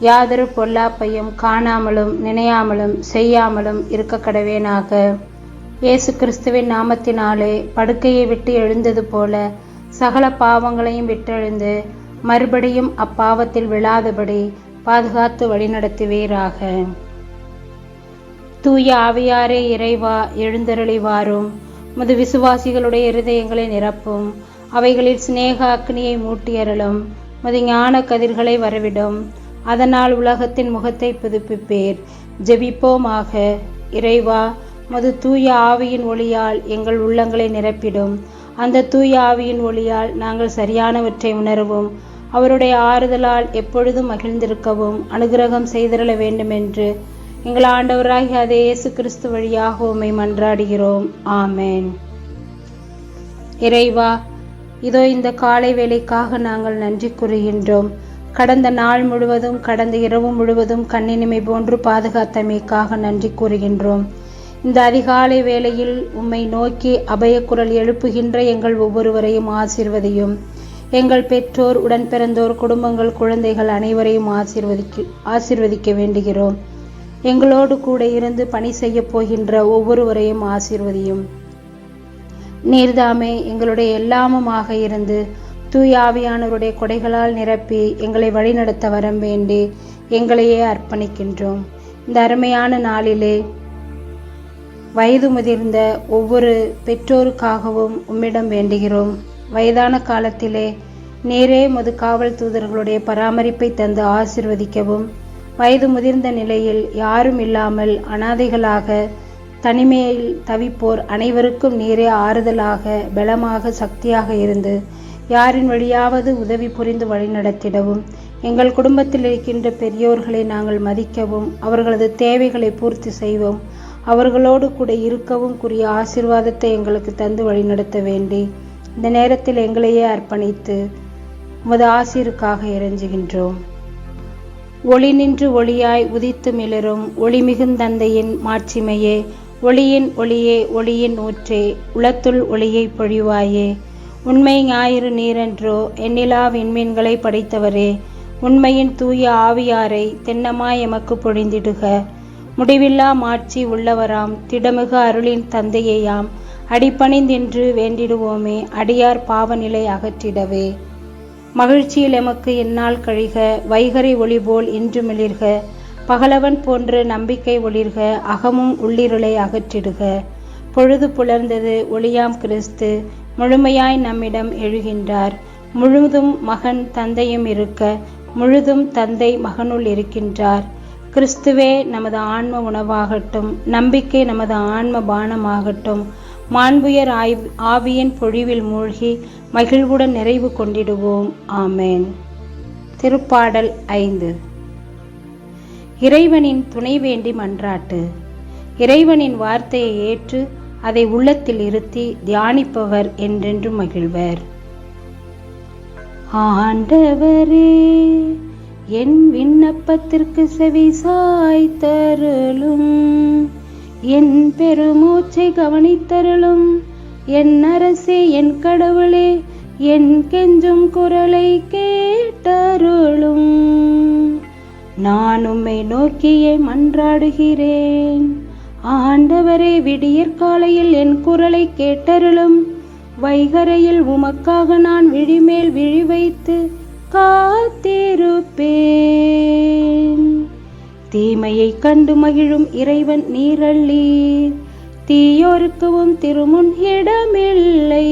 யாதொரு பொல்லாப்பையும் காணாமலும் நினையாமலும் செய்யாமலும் இருக்க கடவேனாக. இயேசு கிறிஸ்துவின் நாமத்தினாலே படுக்கையை விட்டு எழுந்தது போல சகல பாவங்களையும் விட்டெழுந்து மறுபடியும் அப்பாவத்தில் விழாதபடி பாதுகாத்து வழிநடத்துவீராக. தூய ஆவியாரே இறைவா எழுந்தருளி வாரும் முது விசுவாசிகளுடைய இருதயங்களை நிரப்பும். அவைகளில் சிநேக அக்னியை மூட்டியறலும் முது ஞான கதிர்களை வரவிடும். அதனால் உலகத்தின் முகத்தை புதுப்பிப்பேர். ஜெபிப்போமாக. இறைவா மது தூய ஆவியின் ஒளியால் எங்கள் உள்ளங்களை நிரப்பிடும். அந்த தூய ஆவியின் ஒளியால் நாங்கள் சரியானவற்றை உணரவும். அவருடைய ஆறுதலால் எப்பொழுதும் மகிழ்ந்திருக்கவும் அனுகிரகம் செய்திருள வேண்டுமென்று எங்கள் ஆண்டவராகி அதே இயேசு கிறிஸ்து வழியாக உம்மை மன்றாடுகிறோம். ஆமேன். இறைவா இதோ இந்த காலை வேலைக்காக நாங்கள் நன்றி கூறுகின்றோம். கடந்த நாள் முழுவதும் கடந்த இரவு முழுவதும் கண்ணினிமை போன்று பாதுகாத்தமைக்காக நன்றி கூறுகின்றோம். இந்த அதிகாலை வேளையில் உம்மை நோக்கி அபயக்குரல் எழுப்புகின்ற எங்கள் ஒவ்வொருவரையும் ஆசிர்வதியும். எங்கள் பெற்றோர் உடன் பிறந்தோர் குடும்பங்கள் குழந்தைகள் அனைவரையும் ஆசிர்வதிக்க ஆசிர்வதிக்க வேண்டுகிறோம். எங்களோடு கூட இருந்து பணி செய்ய போகின்ற ஒவ்வொருவரையும் ஆசிர்வதியும். நீர்தாமே எங்களுடைய எல்லாமுமாக இருந்து தூயாவியானவருடைய கொடைகளால் நிரப்பி எங்களை வழிநடத்த வரம் வேண்டி எங்களையே அர்ப்பணிக்கின்றோம். இந்த அருமையான நாளிலே வயது முதிர்ந்த ஒவ்வொரு பெற்றோருக்காகவும் உம்மிடம் வேண்டுகிறோம். வயதான காலத்திலே நேரே மது காவல் தூதர்களுடைய பராமரிப்பை தந்து ஆசிர்வதிக்கவும் வயது முதிர்ந்த நிலையில் யாரும் இல்லாமல் அனாதைகளாக தனிமையில் தவிப்போர் அனைவருக்கும் நேரே ஆறுதலாக பலமாக சக்தியாக இருந்து யாரின் வழியாவது உதவி புரிந்து வழிநடத்திடவும் எங்கள் குடும்பத்தில் இருக்கின்ற பெரியோர்களை நாங்கள் மதிக்கவும் அவர்களது தேவைகளை பூர்த்தி செய்வோம். அவர்களோடு கூட இருக்கவும் கூறிய ஆசிர்வாதத்தை எங்களுக்கு தந்து வழிநடத்த வேண்டி இந்த நேரத்தில் எங்களையே அர்ப்பணித்து உமது ஆசிருக்காக இறைஞ்சுகின்றோம். ஒளி நின்று ஒளியாய் உதித்து மிளரும் ஒளி மிகுந்தந்தையின் மாட்சிமையே. ஒளியின் ஒளியே ஒளியின் ஊற்றே. உளத்துள் ஒளியை பொழிவாயே. உண்மை ஞாயிறு நீரென்றோ எண்ணிலா விண்மீன்களை படைத்தவரே உண்மையின் தூய ஆவியாரை தென்னமாய் எமக்கு பொழிந்திடுக. முடிவில்லா மாட்சி உள்ளவராம் திடமிகு அருளின் தந்தையையாம் அடிப்பணிந்தின்று வேண்டிடுவோமே அடியார் பாவநிலை அகற்றிடவே. மகிழ்ச்சியில் எமக்கு என்னால் கழிக வைகரை ஒளி போல் இன்று மிளிர்க பகலவன் போன்ற நம்பிக்கை ஒளிர்க அகமும் உள்ளிருளை அகற்றிடுக. பொழுது புலர்ந்தது ஒளியாம் கிறிஸ்து முழுமையாய் நம்மிடம் எழுகின்றார். முழுதும் மகன் தந்தையும் இருக்க முழுதும் தந்தை மகனுள் இருக்கின்றார். கிறிஸ்துவே நமது ஆன்ம உணவாகட்டும் நம்பிக்கை நமது ஆன்ம பானமாகட்டும் மாண்புயர் ஆய் ஆவியின் பொழிவில் மூழ்கி மகிழ்வுடன் நிறைவு கொண்டிடுவோம். ஆமேன். திருப்பாடல் ஐந்து. இறைவனின் துணை வேண்டி மன்றாட்டு. இறைவனின் வார்த்தையை ஏற்று அதை உள்ளத்தில் இருத்தி தியானிப்பவர் என்றென்று மகிழ்வர். ஆண்டவரே என் விண்ணப்பத்திற்கு செவி சாய்த்தருளும். என் பெருமூச்சை கவனித்தருளும். என் அரசே என் கடவுளே என் கெஞ்சும் குரலை கேட்டருளும். நான் உம்மை நோக்கியே மன்றாடுகிறேன். ஆண்டவரே விடியற்காலையில் என் குரலை கேட்டருளும். வைகரையில் உமக்காக நான் விழிமேல் விழி வைத்து காத்திருப்பேன். தீமையை கண்டு மகிழும் இறைவன் நீரள்ளீர். தீயோருக்கவும் திருமுன் இடமில்லை.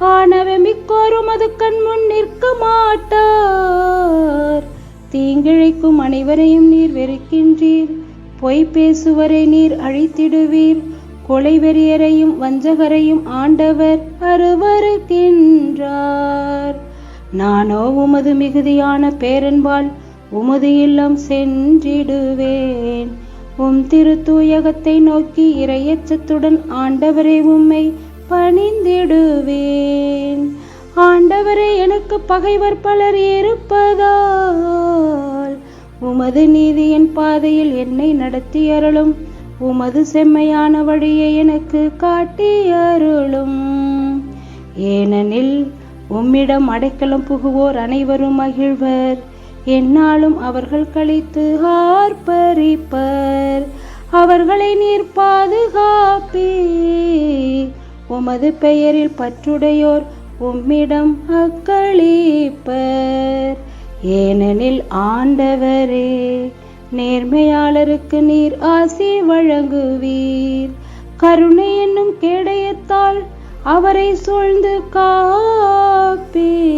ஆனவே மிக்கோரும் அது கண் முன் நிற்க மாட்டார். தீங்கிழைக்கும் அனைவரையும் நீர் வெறுக்கின்றீர். பொய் பேசுவரை நீர் அழித்திடுவீர். கொலைவெறியரையும் வஞ்சகரையும் ஆண்டவர் அருவருக்கின்றார். நானோ உமது மிகுதியான பேரன்பால் உமது இல்லம் சென்றிடுவேன். உம் திருத்தூயகத்தை நோக்கி இரையச்சத்துடன் ஆண்டவரை உம்மை பணிந்திடுவேன். ஆண்டவரே எனக்கு பகைவர் பலர் இருப்பதால் உமது நீதியின் பாதையில் என்னை நடத்தி அருளும். உமது செம்மையான வழியை எனக்கு காட்டி அருளும். ஏனெனில் உம்மிடம் அடைக்கலம் புகுவோர் அனைவரும் மகிழ்வர். என்னாலும் அவர்கள் கழித்து ஆர்ப்பரிப்பர். அவர்களை நீர் பாதுகாப்பி. உமது பெயரில் பற்றுடையோர் உம்மிடம் அக்களிப்பர். ஏனெனில் ஆண்டவரே நேர்மையாளருக்கு நீர் ஆசி வழங்குவீர். கருணை என்னும் கேடயத்தால் அவரை சூழ்ந்து காப்பே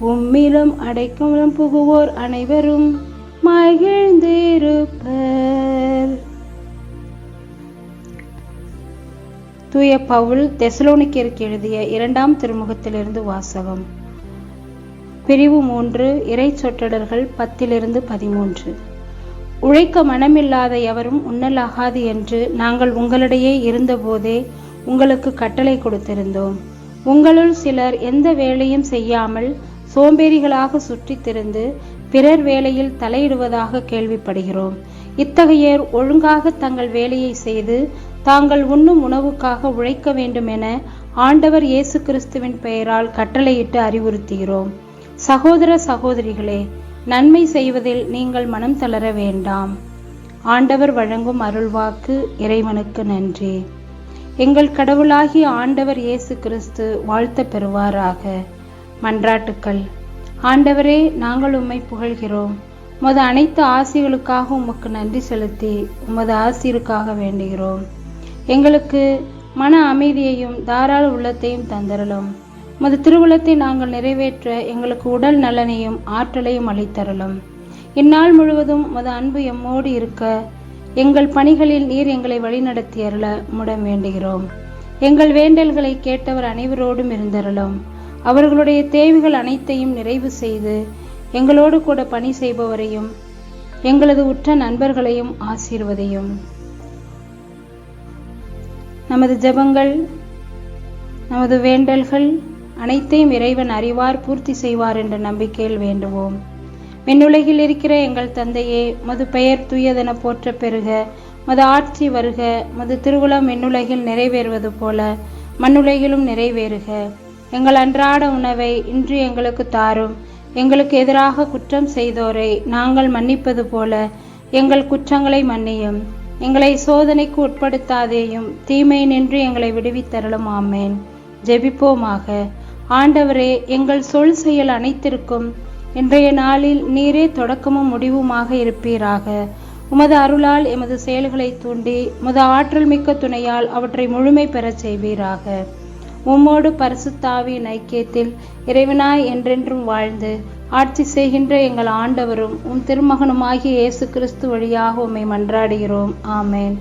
உம்மிலும் அடைக்கலம் புகுவோர் அனைவரும் மகிழ்ந்திருப்பர். தூய பவுல் தெசலோனிக்கிற்கு எழுதிய இரண்டாம் திருமுகத்திலிருந்து வாசகம். பிரிவு மூன்று இறை சொற்றொடர்கள் பத்திலிருந்து பதிமூன்று. உழைக்க மனமில்லாத எவரும் உண்ணலாகாது என்று நாங்கள் உங்களிடையே இருந்தபோதே உங்களுக்கு கட்டளை கொடுத்திருந்தோம். உங்களுள் சிலர் எந்த வேலையும் செய்யாமல் சோம்பேறிகளாக சுற்றித் திரிந்து பிறர் வேலையில் தலையிடுவதாக கேள்விப்படுகிறோம். இத்தகையோர் ஒழுங்காக தங்கள் வேலையை செய்து தாங்கள் உண்ணும் உணவுக்காக உழைக்க வேண்டும் என ஆண்டவர் இயேசு கிறிஸ்துவின் பெயரால் கட்டளையிட்டு அறிவுறுத்துகிறோம். சகோதர சகோதரிகளே நன்மை செய்வதில் நீங்கள் மனம் தளர வேண்டாம். ஆண்டவர் வழங்கும் அருள்வாக்கு இறைவனுக்கு நன்றி. எங்கள் கடவுளாகிய ஆண்டவர் இயேசு கிறிஸ்து வாழ்த்த பெறுவாராக. மன்றாட்டுக்கள் ஆண்டவரே நாங்கள் உம்மை புகழ்கிறோம். உமது அனைத்து ஆசிகளுக்காக உமக்கு நன்றி செலுத்தி உமது ஆசிருக்காக வேண்டுகிறோம். எங்களுக்கு மன அமைதியையும் தாராள உள்ளத்தையும் தந்தரலும் உமது திருவுளத்தை நாங்கள் நிறைவேற்ற எங்களுக்கு உடல் நலனையும் ஆற்றலையும் அளித்தரலும் இந்நாள் முழுவதும் உமது அன்பு எம்மோடு இருக்க எங்கள் பணிகளில் நீர் எங்களை வழிநடத்தி அருள முடம் வேண்டுகிறோம். எங்கள் வேண்டல்களை கேட்டவர் அனைவரோடும் இருந்தருளும். அவர்களுடைய தேவைகள் அனைத்தையும் நிறைவு செய்து எங்களோடு கூட பணி செய்பவரையும் எங்களது உற்ற நண்பர்களையும் ஆசீர்வதையும். நமது ஜெபங்கள் நமது வேண்டல்கள் அனைத்தையும் இறைவன் அறிவார் பூர்த்தி செய்வார் என்ற நம்பிக்கையில் வேண்டுவோம். விண்ணுலகில் இருக்கிற எங்கள் தந்தையே மது பெயர் தூயதென போற்ற பெறுக மது ஆட்சி வருக மது திருவுளம் விண்ணுலகில் நிறைவேறுவது போல மண்ணுலகிலும் நிறைவேறுக. எங்கள் அன்றாட உணவை இன்று எங்களுக்கு தாரும். எங்களுக்கு எதிராக குற்றம் செய்தோரை நாங்கள் மன்னிப்பது போல எங்கள் குற்றங்களை மன்னியும். எங்களை சோதனைக்கு உட்படுத்தாதேயும் தீமை நின்று எங்களை விடுவித்தரலும் ஆமேன். ஜெபிப்போமாக. ஆண்டவரே எங்கள் சொல் செயல் அனைத்திற்கும் இன்றைய நாளில் நீரே தொடக்கமும் முடிவுமாக இருப்பீராக. உமது அருளால் எமது செயல்களை தூண்டி உமது ஆற்றல் மிக்க துணையால் அவற்றை முழுமை பெறச் செய்வீராக. உம்மோடு பரிசுத்தாவின் ஐக்கியத்தில் இறைவனாய் என்றென்றும் வாழ்ந்து ஆட்சி செய்கின்ற எங்கள் ஆண்டவரும் உம் திருமகனுமாகிய இயேசு கிறிஸ்து வழியாக உம்மை மன்றாடுகிறோம். ஆமேன்.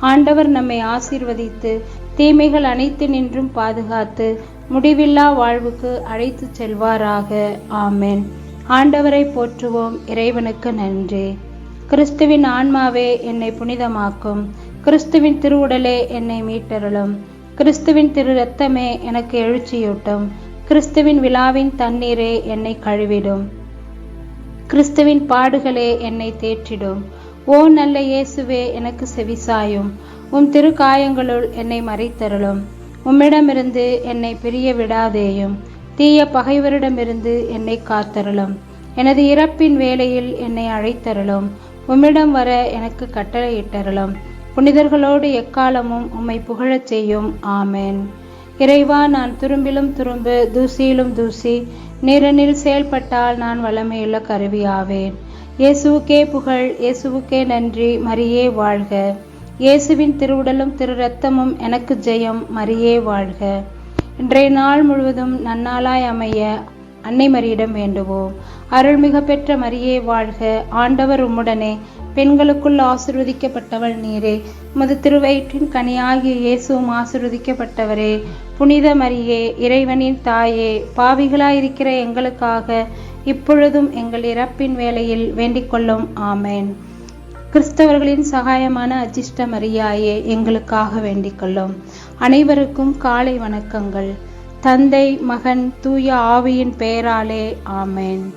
ஆண்டவர் நம்மை ஆசீர்வதித்து தீமைகள் அனைத்து நின்றும் பாதுகாத்து முடிவில்லா வாழ்வுக்கு அழைத்து செல்வாராக. ஆமேன். ஆண்டவரை போற்றுவோம். இறைவனுக்கு நன்றி. கிறிஸ்துவின் ஆன்மாவே என்னை புனிதமாக்கும். கிறிஸ்துவின் திருவுடலே என்னை மீட்டருளும். கிறிஸ்துவின் திரு ரத்தமே எனக்கு எழுச்சியூட்டும். கிறிஸ்துவின் விழாவின் தண்ணீரே என்னை கழுவிடும். கிறிஸ்துவின் பாடுகளே என்னை தேற்றிடும். ஓ நல்ல இயேசுவே எனக்கு செவிசாயும். உம் திருக்காயங்களுள் என்னை மறைத்தருளும். உம்மிடமிருந்து என்னை பிரிய விடாதேயும். தீய பகைவரிடமிருந்து என்னை காத்தருளும். எனது இறப்பின் வேளையில் என்னை அழைத்தருளும். உம்மிடம் வர எனக்கு கட்டளையிட்டருளும். புனிதர்களோடு எக்காலமும் உம்மை புகழச் செய்யும். ஆமேன். இறைவா நான் துரும்பிலும் துரும்பு தூசியிலும் தூசி நிறனில் செயல்பட்டால் நான் வளமையுள்ள கருவி ஆவேன் இயேசுவுக்கே புகழ் இயேசுவுக்கே நன்றி மரியே வாழ்க. இயேசுவின் திருவுடலும் திரு ரத்தமும் எனக்கு ஜெயம் மரியே வாழ்க. இன்றைய நாள் முழுவதும் நன்னாளாய் அமைய அன்னை மரியிடம் வேண்டுவோம். அருள்மிக பெற்ற மரியே வாழ்க. ஆண்டவர் உம்முடனே பெண்களுக்குள் ஆசிர்வதிக்கப்பட்டவள் நீரே. உமது திருவயிற்றின் கனியாகிய இயேசுவும் ஆசிர்வதிக்கப்பட்டவரே. புனித மரியே இறைவனின் தாயே பாவிகளாயிருக்கிற எங்களுக்காக இப்பொழுதும் எங்கள் இறப்பின் வேளையில் வேண்டிக் கொள்ளும் ஆமேன். கிறிஸ்தவர்களின் சகாயமான அஜிஷ்ட மரியாயே எங்களுக்காக வேண்டிக்கொள்ளும். அனைவருக்கும் காலை வணக்கங்கள். தந்தை மகன் தூய ஆவியின் பெயராலே ஆமேன்.